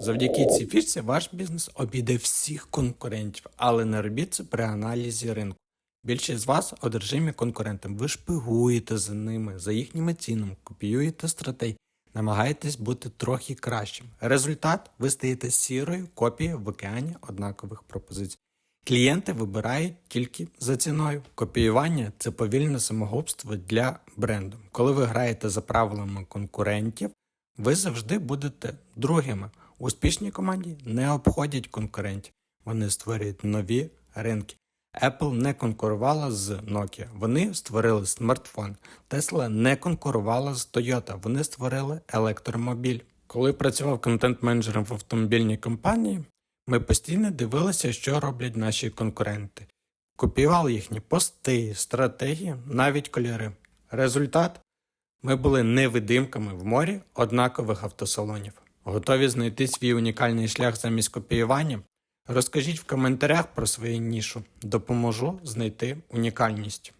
Завдяки цій фішці ваш бізнес обійде всіх конкурентів, але не робіть це при аналізі ринку. Більшість з вас одержимі конкурентам. Ви шпигуєте за ними, за їхніми цінами, копіюєте стратегії, намагаєтесь бути трохи кращим. Результат ви стаєте сірою копією в океані однакових пропозицій. Клієнти вибирають тільки за ціною. Копіювання це повільне самогубство для бренду. Коли ви граєте за правилами конкурентів, ви завжди будете другими. Успішні команді не обходять конкурентів. Вони створюють нові ринки. Apple не конкурувала з Nokia. Вони створили смартфон. Tesla не конкурувала з Toyota. Вони створили електромобіль. Коли працював контент-менеджером в автомобільній компанії, ми постійно дивилися, що роблять наші конкуренти. Копіювали їхні пости, стратегії, навіть кольори. Результат ми були невидимками в морі однакових автосалонів. Готові знайти свій унікальний шлях замість копіювання? Розкажіть в коментарях про свою нішу. Допоможу знайти унікальність.